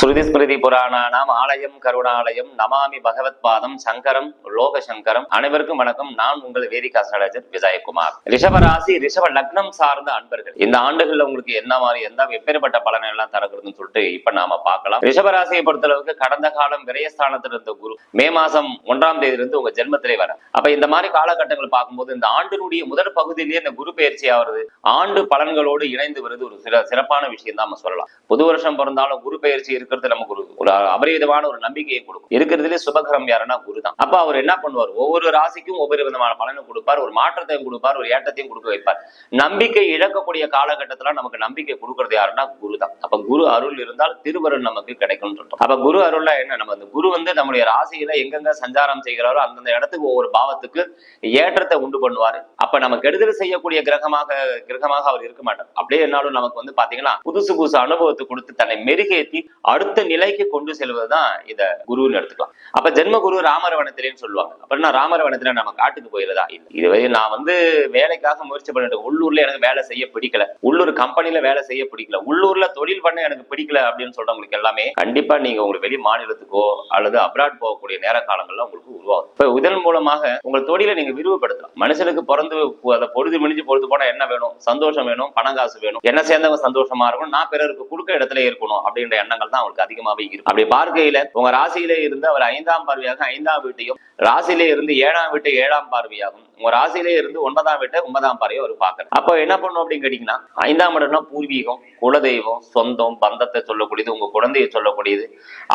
ஸ்ருதி ஸ்மிருதி புராணானாம் ஆலயம் கருணாலயம் நமாமி பகவத் பாதம் சங்கரம் லோக சங்கரம் அனைவருக்கும் வணக்கம். நான் உங்கள் வேதிகா அஸ்ட்ராலஜர் விஜயகுமார். ரிஷபராசி ரிஷப லக்னம் சார்ந்த அன்பர்கள். இந்த ஆண்டுகள்ல உங்களுக்கு என்ன மாதிரி எந்த எப்பேற்பட்ட பலனை எல்லாம் தரக்குதுன்னு சொல்லிட்டு இப்ப நாம பார்க்கலாம். ரிஷபராசியை பொறுத்தளவுக்கு கடந்த காலம் விரயஸ்தானத்தில் இருந்த குரு. மே மாசம் ஒன்றாம் தேதி இருந்து உங்க ஜென்மத்திலே வர. அப்ப இந்த மாதிரி காலகட்டங்கள் பார்க்கும்போது இந்த ஆண்டினுடைய முதல் பகுதியிலேயே இந்த குரு பயிற்சி ஆகிறது ஆண்டு பலன்களோடு இணைந்து வருது ஒரு சில சிறப்பான விஷயம் தான் நம்ம சொல்லலாம். புது வருஷம் பிறந்தாலும் குரு பயிற்சி இருக்கிறது நமக்கு ஒரு ஒரு அபரிவிதமான ஒரு நம்பிக்கையை கொடுக்கும். இருக்கிறதுலே சுபகரம் யாருன்னா குரு தான் அப்ப அவர் என்ன பண்ணுவார்? ஒவ்வொரு ராசிக்கும் ஒவ்வொரு விதமான பலனும் கொடுப்பார். ஒரு மாற்றத்தையும் கொடுப்பார். ஒரு ஏற்றத்தையும் கொடுக்க வைப்பார். நம்பிக்கை இழக்கக்கூடிய காலகட்டத்துல நமக்கு நம்பிக்கை கொடுக்கறது யாருன்னா குரு தான் அப்ப குரு அருள் இருந்தால் திருவருள் நமக்கு கிடைக்கும் சொல்றோம். அப்ப குரு அருள்ல என்ன? நம்ம அந்த குரு வந்து நம்முடைய ராசியில எங்கெங்க சஞ்சாரம் செய்கிறாரோ அந்தந்த இடத்துக்கு ஒவ்வொரு பாவத்துக்கு ஏற்றத்தை உண்டு பண்ணுவார். அப்ப நம்ம கெடுதல் செய்யக்கூடிய கிரகமாக கிரகமாக அவர் இருக்க மாட்டார். அப்படியே என்னாலும் நமக்கு வந்து பாத்தீங்கன்னா புதுசு புதுசு அனுபவத்தை கொடுத்து தன்னை மெருகேற்றி அடுத்த நிலைக்கு கொண்டு செல்வதுதான் இத குருன்னு எடுத்துக்கலாம். அப்ப ஜென்ம குரு ராமரவனத்திலேன்னு சொல்லுவாங்க. அப்படின்னா ராமரவனத்துல நம்ம காட்டுக்கு போயிருதா இல்ல. இதுவரை நான் வந்து வேலைக்காக முயற்சி பண்ணிட்டு உள்ளூர்ல எனக்கு வேலை செய்ய பிடிக்கல. உள்ளூர் கம்பெனில வேலை செய்ய பிடிக்கல. உள்ளூர்ல தொழில் பண்ண எனக்கு பிடிக்கல அப்படின்னு சொல்றவங்களுக்கு எல்லாமே கண்டிப்பா நீங்க உங்களுக்கு வெளி மாநிலத்துக்கோ அல்லது அப்ராட் போகக்கூடிய நேர காலங்கள்ல உங்களுக்கு உருவாகும். இப்ப இதன் மூலமாக உங்கள் தொழிலை நீங்க விரிவுபடுத்தலாம். மனுஷனுக்கு பிறந்து அதை பொழுது மினிஞ்சு பொழுது போனா என்ன வேணும்? சந்தோஷம் வேணும்? பணம் காசு வேணும்? என்ன சேர்ந்தவங்க சந்தோஷமா இருக்கணும்? நான் பிறருக்கு கொடுக்க இடத்துல இருக்கணும் அப்படின்ற எண்ணங்கள் தான் அவருக்கு அதிகமாவே இருக்கும். அப்படி பார்க்கையில உங்க ராசியிலே இருந்து அவர் ஐந்தாம் பார்வையாக ஐந்தாம் வீட்டையும் ராசியிலே இருந்து ஏழாம் வீட்டு ஏழாம் பார்வையாகும். உங்க ராசியிலே இருந்து ஒன்பதாம் வீட்டை ஒன்பதாம் பாறையை அவர் பாக்குறாரு அப்போ என்ன பண்ணும் அப்படின்னு கேட்டீங்கன்னா ஐந்தாம் இடம்னா பூர்வீகம் குலதெய்வம் சொந்தம் பந்தத்தை சொல்லக்கூடியது உங்க குழந்தையை சொல்லக்கூடியது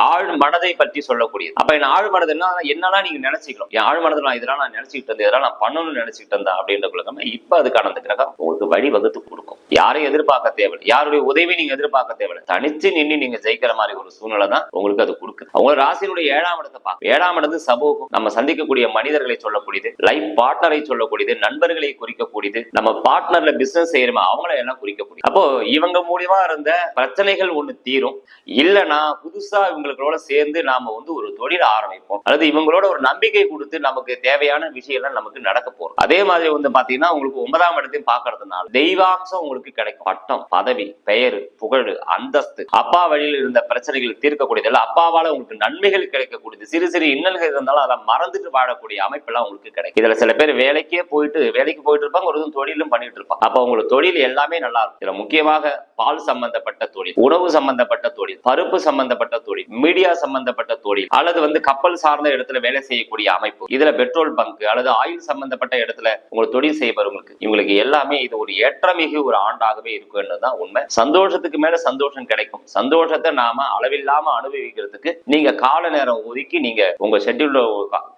ஆழ் மனதை பற்றி சொல்லக்கூடியது. அப்ப என் ஆழ் மனதுன்னா என்னெல்லாம் நீங்க நினைச்சுக்கணும்? என் ஆழ் மனதில் நான் இதெல்லாம் நான் நினைச்சுக்கிட்டு இருந்தேன் இதெல்லாம் நான் பண்ணணும்னு நினைச்சுக்கிட்டு இருந்தேன் அப்படின்ற குழந்தை இப்ப அதுக்கான அந்த கிரகம் உங்களுக்கு வழி வகுத்து கொடுக்கும். யாரையும் எதிர்பார்க்க தேவையில்லை. யாருடைய உதவி நீங்க எதிர்பார்க்க தேவையில்லை. தனிச்சு நின்று நீங்க ஜெயிக்கிற மாதிரி ஒரு சூழ்நிலை தான் உங்களுக்கு அது கொடுக்குது. உங்க ராசியினுடைய ஏழாம் இடத்தை பார்க்க ஏழாம் இடத்து சமூகம் நம்ம சந்திக்கக்கூடிய மனிதர்களை சொல்லக்கூடியது. லைஃப் பார்ட்னர் சொல்லக்கூடியது நண்பர்களை குறிக்கக்கூடியது நம்ம பார்ட்னர்ல பிசினஸ் செய்யறோமா அவங்கள எல்லாம் குறிக்கக்கூடியது. அப்போ இவங்க மூலியமா இருந்த பிரச்சனைகள் ஒண்ணு தீரும். இல்லைன்னா புதுசா இவங்களோட சேர்ந்து நாம வந்து ஒரு தொழில் ஆரம்பிப்போம். அல்லது இவங்களோட ஒரு நம்பிக்கை கொடுத்து நமக்கு தேவையான விஷயம்லாம் நமக்கு நடக்க போறோம். அதே மாதிரி வந்து பாத்தீங்கன்னா உங்களுக்கு ஒன்பதாம் இடத்தையும் பாக்குறதுனால தெய்வாம்சம் உங்களுக்கு கிடைக்கும். பட்டம் பதவி பெயர் புகழ் அந்தஸ்து. அப்பா வழியில் இருந்த பிரச்சனைகள் தீர்க்கக்கூடியது. இல்ல அப்பாவால உங்களுக்கு நன்மைகள் கிடைக்கக்கூடியது. சிறு சிறு இன்னல்கள் இருந்தாலும் அதை மறந்துட்டு வாழக்கூடிய அமைப்பெல்லாம் உங்களுக்கு கிடைக்கும். இதுல சில பேர் வேலைக்கே போயிட்டு வேலைக்கு போயிட்டு இருப்பாங்க ஒரு தொழிலும் பண்ணிட்டு இருப்பாங்க. அப்ப அவங்களோட தொழில் எல்லாமே நல்லா இருக்கும். இதுல முக்கியமாக பால் சம்பந்தப்பட்ட தொழில் உணவு சம்பந்தப்பட்ட தொழில் பருப்பு சம்பந்தப்பட்ட தொழில் மீடியா சம்பந்தப்பட்ட தொழில் அல்லது வந்து கப்பல் சார்ந்த இடத்துல வேலை செய்யக்கூடிய அமைப்பு. இதுல பெட்ரோல் பங்க் அல்லது ஆயில் சம்பந்தப்பட்ட இடத்துல உங்களுக்கு தொழில் செய்பவர்களுக்கு இவங்களுக்கு எல்லாமே இது ஒரு ஏற்றமிகு ஒரு ஆண்டாகவே இருக்கும் தான் உண்மை. சந்தோஷத்துக்கு மேல சந்தோஷம் கிடைக்கும். சந்தோஷத்தை நாம அளவில்லாம அனுபவிக்கிறதுக்கு நீங்க கால நேரம் ஒதுக்கி நீங்க உங்க ஷெட்யூல்ல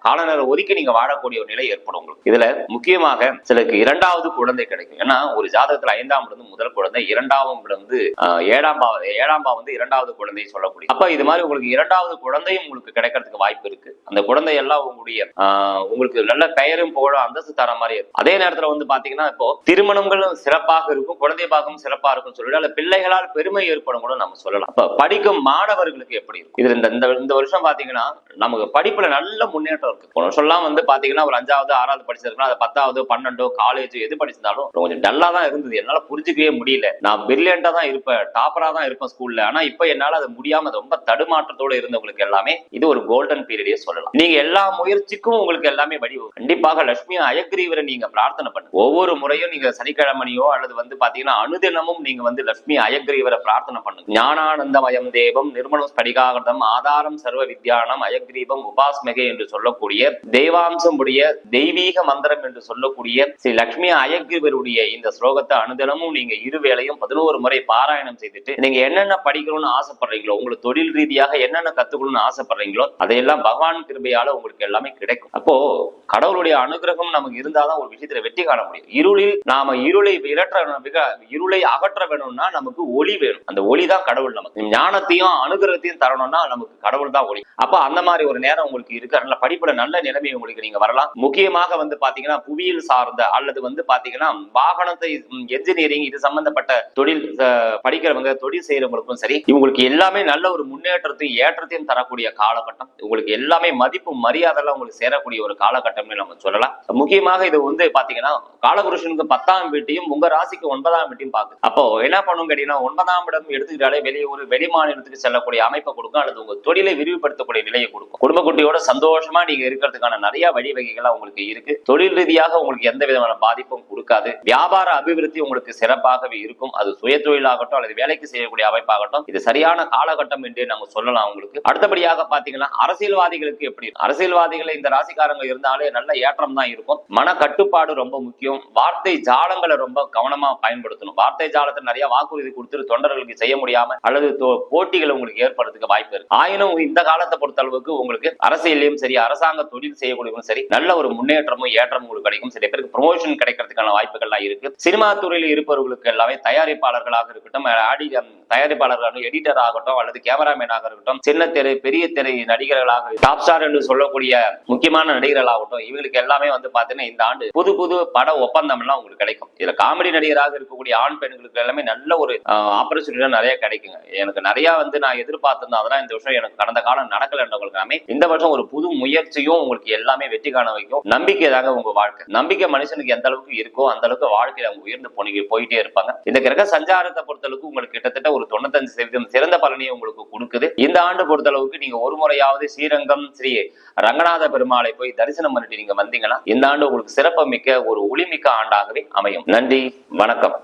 கால நேரம் ஒதுக்கி நீங்க வாழக்கூடிய ஒரு நிலை ஏற்படும் உங்களுக்கு. இதுல முக்கியமாக சிலருக்கு இரண்டாவது குழந்தை கிடைக்கும். ஏன்னா ஒரு ஜாதகத்துல ஐந்தாம் இருந்து முதல் குழந்தை இரண்டாவது இருந்து வந்து ஏழாம் பாவ ஏழாம் பாவம் வந்து இரண்டாவது குழந்தை சொல்லக்கூடிய. அப்ப இது மாதிரி உங்களுக்கு இரண்டாவது குழந்தையும் உங்களுக்கு கிடைக்கிறதுக்கு வாய்ப்பு இருக்கு. அந்த குழந்தை எல்லாம் உங்களுடைய உங்களுக்கு நல்ல பெயரும் புகழும் அந்தஸ்து தர மாதிரி இருக்கும் அதே நேரத்துல வந்து பாத்தீங்கன்னா இப்போ திருமணங்களும் சிறப்பாக இருக்கும். குழந்தை பாகம் சிறப்பா இருக்கும் சொல்லிட்டு அல்ல பிள்ளைகளால் பெருமை ஏற்படும் கூட நம்ம சொல்லலாம். அப்ப படிக்கும் மாணவர்களுக்கு எப்படி இருக்கும்? இது இந்த இந்த- வருஷம் பாத்தீங்கன்னா நமக்கு படிப்புல நல்ல முன்னேற்றம் இருக்கு. போன வருஷம்லாம் வந்து பாத்தீங்கன்னா ஒரு அஞ்சாவது ஆறாவது படிச்சிருக்கலாம் அது பத்தாவது பன்னெண்டோ காலேஜ் எது படிச்சிருந்தாலும் கொஞ்சம் டல்லா தான் இருந்தது. என்னால புரிஞ்சுக்கவே முடியல. நான் பிரில்லியண்டா தான் இருப்பேன் டாப்பரா தான் இருப்பேன் ஸ்கூல்ல ஆனா இப்ப என்னால அது முடியாம ரொம்ப தடுமாற்றத்தோட இருந்தவங்களுக்கு எல்லாமே இது ஒரு கோல்டன் பீரியடே சொல்லலாம். நீங்க எல்லா முயற்சிக்கும் உங்களுக்கு எல்லாமே வடிவு கண்டிப்பாக லட்சுமி அயக்ரீவரை நீங்க பிரார்த்தனை பண்ணுங்க. ஒவ்வொரு முறையும் நீங்க சனிக்கிழமனையோ அல்லது வந்து பாத்தீங்கன்னா அனுதினமும் நீங்க வந்து லட்சுமி அயக்ரீவரை பிரார்த்தனை பண்ணுங்க. ஞானானந்தமயம் தேவம் நிர்மலம் ஸ்படிகாகிருதம் ஆதாரம் சர்வ வித்யானம் அயக்ரீபம் உபாஸ்மகை என்று சொல்லக்கூடிய தெய்வாம்சம் உடைய தெய்வீக மந்திரம் என்று சொல்லக்கூடிய ஸ்ரீ லக்ஷ்மி அயக்ரீவருடைய இந்த ஸ்லோகத்தை அனுதினமும் நீங்க இருவேளையும் பதினோரு முறை பாராயணம் செய்துட்டு நீங்க என்னென்ன படிக்கணும்னு ஆசைப்படுறீங்களோ உங்களுக்கு தொழில் ரீதியாக என்னென்ன கத்துக்கணும்னு ஆசைப்படுறீங்களோ அதையெல்லாம் பகவான் கிருபையால உங்களுக்கு எல்லாமே கிடைக்கும். அப்போ கடவுளுடைய அனுகிரகம் நமக்கு இருந்தாதான் ஒரு விஷயத்துல வெற்றி காண முடியும். இருளில் நாம இருளை விரட்ட இருளை அகற்ற வேணும்னா நமக்கு ஒளி வேணும். அந்த ஒளி தான் கடவுள் நமக்கு. ஞானத்தையும் அனுகிரகத்தையும் தரணும்னா நமக்கு கடவுள் தான் ஒளி. அப்ப அந்த மாதிரி ஒரு நேரம் உங்களுக்கு இருக்கு. அதனால படிப்புல நல்ல நிலைமை உங்களுக்கு நீங்க வரலாம். முக்கியமாக வந்து பாத்தீங்கன்னா புவியியல் சார்ந்த அல்லது வந்து பாத்தீங்கன்னா வாகனத்தை என்ஜினியரிங் இது சம்பந்தப்பட்ட தொழில் படிக்கிறவங்க தொழில் செய்யறவங்களுக்கும் சரி இவங்களுக்கு எல்லாமே நல்ல ஒரு முன்னேற்றத்தையும் ஏற்றத்தையும் தரக்கூடிய காலகட்டம். உங்களுக்கு எல்லாமே மதிப்பு மரியாதை உங்களுக்கு சேரக்கூடிய ஒரு காலகட்டம்னு நம்ம சொல்லலாம். முக்கியமாக இது வந்து பாத்தீங்கன்னா காலபுருஷனுக்கு பத்தாம் வீட்டையும் உங்க ராசிக்கு ஒன்பதாம் வீட்டையும் பார்க்கு அப்போ என்ன பண்ணும் கேட்டீங்கன்னா ஒன்பதாம் இடம் எடுத்துக்கிட்டாலே வெளியூர் வெளி மாநிலத்துக்கு செல்லக்கூடிய அமைப்பை கொடுக்கும் அல்லது உங்க தொழிலை விரிவுபடுத்தக்கூடிய நிலையை கொடுக்கும். குடும்ப குட்டியோட சந்தோஷமா நீங்க இருக்கிறதுக்கான நிறைய வழிவகைகள் உங்களுக்கு இருக்கு. தொழில் ரீதியாக உங்களுக்கு எந்த விதமான பாதிப்பும் கொடுக்காது. வியாபார அபிவிருத்தி உங்களுக்கு சிறப்பாகவே இருக்கும். அது சுய தொழிலாகட்டும் அல்லது வேலைக்கு செய்யக்கூடிய அமைப்பாகட்டும் இது சரியான காலகட்டம் என்று நம்ம சொல்லலாம் உங்களுக்கு. அடுத்தபடியாக பாத்தீங்கன்னா அரசியல்வாதிகளுக்கு எப்படி அரசியல்வாதிகளை இந்த ராசிக்காரங்க இருந்தாலே நல்ல ஏற்றம் தான் இருக்கும். மன கட்டுப்பாடு ரொம்ப முக்கியம். வார்த்தை ஜாலங்களை ரொம்ப கவனமா பயன்படுத்தணும். வார்த்தை ஜாலத்தை நிறைய வாக்குறுதி கொடுத்துட்டு தொண்டர்களுக்கு செய்ய முடியாம அல்லது போட்டிகளை உங்களுக்கு ஏற்படுறதுக்கு வாய்ப்பு இருக்கு. ஆயினும் இந்த காலத்தை பொறுத்த அளவுக்கு உங்களுக்கு அரசியலையும் சரி அரசாங்க தொழில் செய்யக்கூடியவங்களும் சரி நல்ல ஒரு முன்னேற்றமும் ஏற்றம் உங்களுக்கு கிடைக்கும். சில பேருக்கு ப்ரொமோஷன் கிடைக்கிறதுக்கான வாய்ப்புகள்லாம் இருக்கு. சினிமா துறையில் இருப்பவர்களுக்கு எல்லாமே தயாரிப்பாளர்களாக இருக்கட்டும் ஆடி தயாரிப்பாளர்கள் எடிட்டர் ஆகட்டும் அல்லது கேமராமேனாக இருக்கட்டும் சின்ன திரை பெரிய திரை நடிகர்களாக டாப் ஸ்டார் என்று சொல்லக்கூடிய முக்கியமான நடிகர்களாகட்டும் இவங்களுக்கு எல்லாமே வந்து பாத்தீங்கன்னா இந்த ஆண்டு புது புது பட ஒப்பந்தம் எல்லாம் உங்களுக்கு கிடைக்கும். இதுல காமெடி நடிகராக இருக்கக்கூடிய ஆண் பெண்களுக்கு எல்லாமே நல்ல ஒரு ஆப்பர்ச்சுனிட்டி நிறைய கிடைக்குங்க. எனக்கு நிறைய வந்து நான் எதிர்பார்த்திருந்தேன். அதெல்லாம் இந்த வருஷம் எனக்கு கடந்த காலம் நடக்கலன்றவங்களுக்கு எல்லாமே இந்த வருஷம் ஒரு புது முயற்சியும் உங்களுக்கு எல்லாமே வெற்றி காண வைக்கும். நம்பிக்கை தாங்க உங்க வாழ்க்கை. நம்பிக்கை மனுஷனுக்கு எந்த அளவுக்கு இருக்கோ அந்த அளவுக்கு வாழ்க்கையில அவங்க உயர்ந்து போனீங்க போயிட்டே இருப்பாங்க. இந்த கிரக சஞ்சாரத்தை பொறுத்தளவுக்கு உங்களுக்கு கிட்டத்தட்ட ஒரு தொண்ணூத்தஞ்சு சதவீதம் சிறந்த பலனையை உங்களுக்கு கொடுக்குது. இந்த ஆண்டு பொறுத்தளவுக்கு நீங்க ஒரு முறையாவது ஸ்ரீரங்கம் ஸ்ரீ ரங்கநாத பெருமாளை போய் தரிசனம் பண்ணிட்டு நீங்க வந்தீங்கன்னா இந்த ஆண்டு உங்களுக்கு சிறப்பு மிக்க ஒரு ஒளிமிக்க ஆண்டாகவே அமையும். நன்றி வணக்கம்.